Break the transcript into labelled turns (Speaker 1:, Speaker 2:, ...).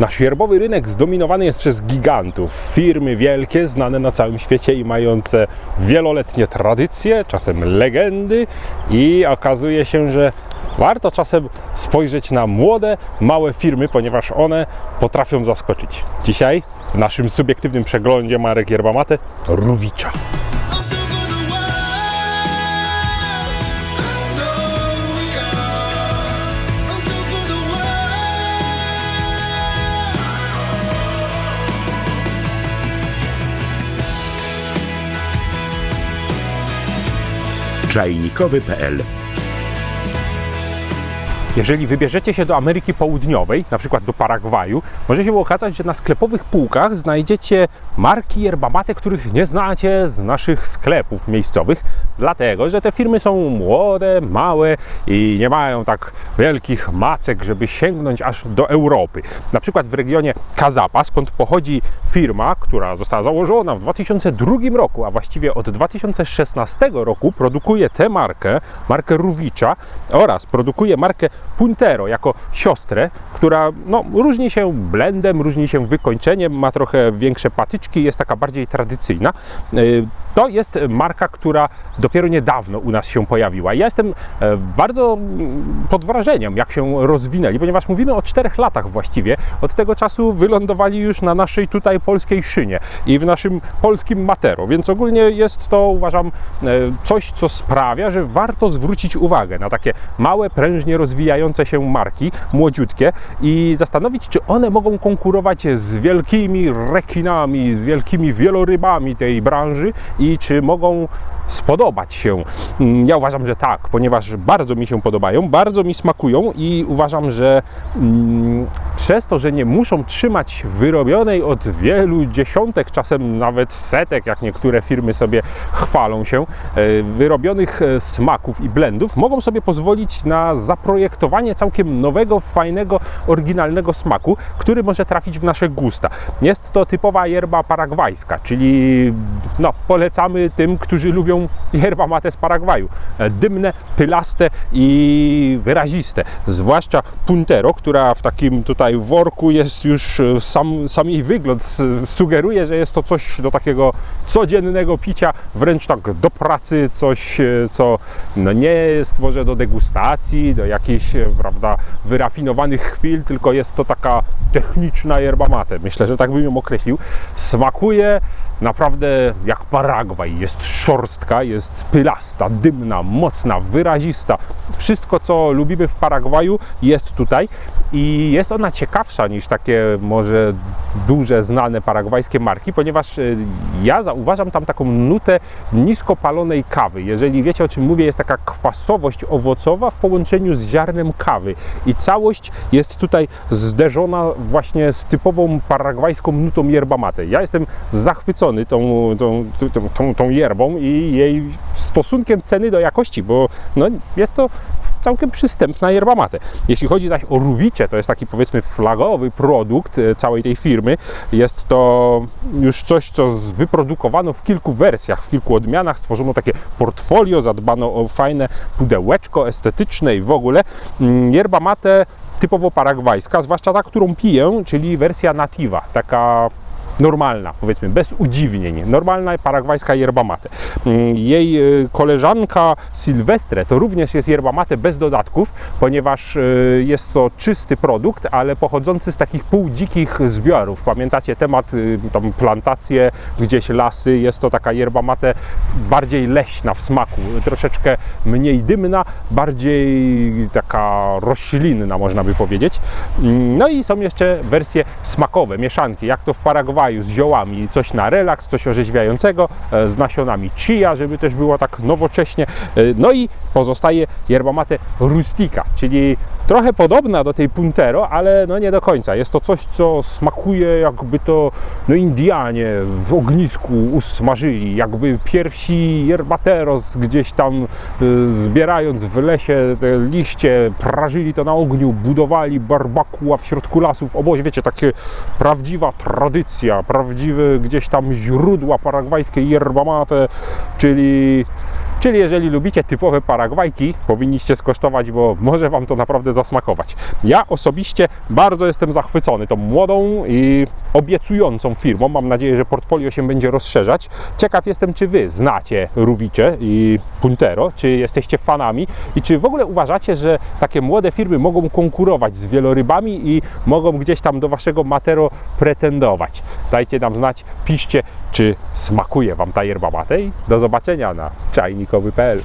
Speaker 1: Nasz yerbowy rynek zdominowany jest przez gigantów, firmy wielkie, znane na całym świecie i mające wieloletnie tradycje, czasem legendy i okazuje się, że warto czasem spojrzeć na młode, małe firmy, ponieważ one potrafią zaskoczyć. Dzisiaj w naszym subiektywnym przeglądzie marek yerba mate Ruwicza.
Speaker 2: czajnikowy.pl
Speaker 1: Jeżeli wybierzecie się do Ameryki Południowej, na przykład do Paragwaju, może się okazać, że na sklepowych półkach znajdziecie marki yerba mate, których nie znacie z naszych sklepów miejscowych, dlatego że te firmy są młode, małe i nie mają tak wielkich macek, żeby sięgnąć aż do Europy. Na przykład w regionie Kazapa, skąd pochodzi firma, która została założona w 2002 roku, a właściwie od 2016 roku produkuje tę markę, markę Ruwicza oraz produkuje markę Puntero jako siostrę, która no, różni się blendem, różni się wykończeniem, ma trochę większe patyczki, jest taka bardziej tradycyjna. Yy, To jest marka, która dopiero niedawno u nas się pojawiła. Ja jestem e, bardzo mm, pod wrażeniem, jak się rozwinęli, ponieważ mówimy o czterech latach właściwie. Od tego czasu wylądowali już na naszej tutaj polskiej szynie i w naszym polskim matero, więc ogólnie jest to, uważam, e, coś, co sprawia, że warto zwrócić uwagę na takie małe, prężnie rozwijające się marki, młodziutkie i zastanowić, czy one mogą konkurować z wielkimi rekinami, z wielkimi wielorybami tej branży i czy mogą spodobać się. Mm, Ja uważam, że tak, ponieważ bardzo mi się podobają, bardzo mi smakują i uważam, że mm, przez to, że nie muszą trzymać wyrobionej od wielu dziesiątek, czasem nawet setek, jak niektóre firmy sobie chwalą się, e, wyrobionych e, smaków i blendów, mogą sobie pozwolić na zaprojektowanie całkiem nowego, fajnego, oryginalnego smaku, który może trafić w nasze gusta. Jest to typowa yerba paragwajska, czyli no, polecamy tym, którzy lubią yerba mate z Paragwaju. E, Dymne, pylaste i wyraziste. Zwłaszcza Puntero, która w takim tutaj worku jest już e, sam, sam jej wygląd sugeruje, że jest to coś do takiego codziennego picia, wręcz tak do pracy, coś, e, co no nie jest może do degustacji, do jakichś, prawda, wyrafinowanych chwil, tylko jest to taka techniczna yerba mate. Myślę, że tak bym ją określił. Smakuje naprawdę jak Paragwaj. Jest szorstka, jest pylasta, dymna, mocna, wyrazista. Wszystko, co lubimy w Paragwaju, jest tutaj i jest ona ciekawsza niż takie może duże, znane paragwajskie marki, ponieważ y, ja zauważam tam taką nutę nisko palonej kawy. Jeżeli wiecie o czym mówię, jest taka kwasowość owocowa w połączeniu z ziarnem kawy i całość jest tutaj zderzona właśnie z typową paragwajską nutą yerba mate. Ja jestem zachwycony tą, tą, tą, tą, tą yerbą i jej stosunkiem ceny do jakości, bo no, jest to całkiem przystępna yerba mate. Jeśli chodzi zaś o ruwicie, to jest taki powiedzmy flagowy produkt e, całej tej firmy. Jest to już coś, co wyprodukowano w kilku wersjach, w kilku odmianach. Stworzono takie portfolio, zadbano o fajne pudełeczko estetyczne i w ogóle. Mm, Yerba mate typowo paragwajska, zwłaszcza ta, którą piję, czyli wersja nativa, taka normalna, powiedzmy, bez udziwnień. Normalna paragwajska yerba mate. Mm, Jej y, koleżanka Sylwestre to również jest yerba mate bez dodatków, ponieważ y, jest to czysty produkt, ale pochodzący z takich półdzikich zbiorów. Pamiętacie temat, y, tam plantacje, gdzieś lasy, jest to taka yerba mate bardziej leśna w smaku, troszeczkę mniej dymna, bardziej taka roślinna, można by powiedzieć. Mm, No i są jeszcze wersje smakowe, mieszanki, jak to w Paragwaju z ziołami, coś na relaks, coś orzeźwiającego, e, z nasionami chia, żeby też było tak nowocześnie. E, No i pozostaje yerba mate rustica, czyli trochę podobna do tej puntero, ale no nie do końca. Jest to coś, co smakuje jakby to no Indianie w ognisku usmażyli, jakby pierwsi yerbateros gdzieś tam y, zbierając w lesie te liście, prażyli to na ogniu, budowali barbakua w środku lasu w obozie, wiecie, takie prawdziwa tradycja, prawdziwe gdzieś tam źródła paragwajskiej yerba mate, czyli Czyli jeżeli lubicie typowe paragwajki, powinniście skosztować, bo może Wam to naprawdę zasmakować. Ja osobiście bardzo jestem zachwycony tą młodą i obiecującą firmą. Mam nadzieję, że portfolio się będzie rozszerzać. Ciekaw jestem, czy Wy znacie Ruwicze i Puntero, czy jesteście fanami i czy w ogóle uważacie, że takie młode firmy mogą konkurować z wielorybami i mogą gdzieś tam do Waszego matero pretendować. Dajcie nam znać, piszcie, czy smakuje Wam ta yerba mate i do zobaczenia na czajnikowy.pl.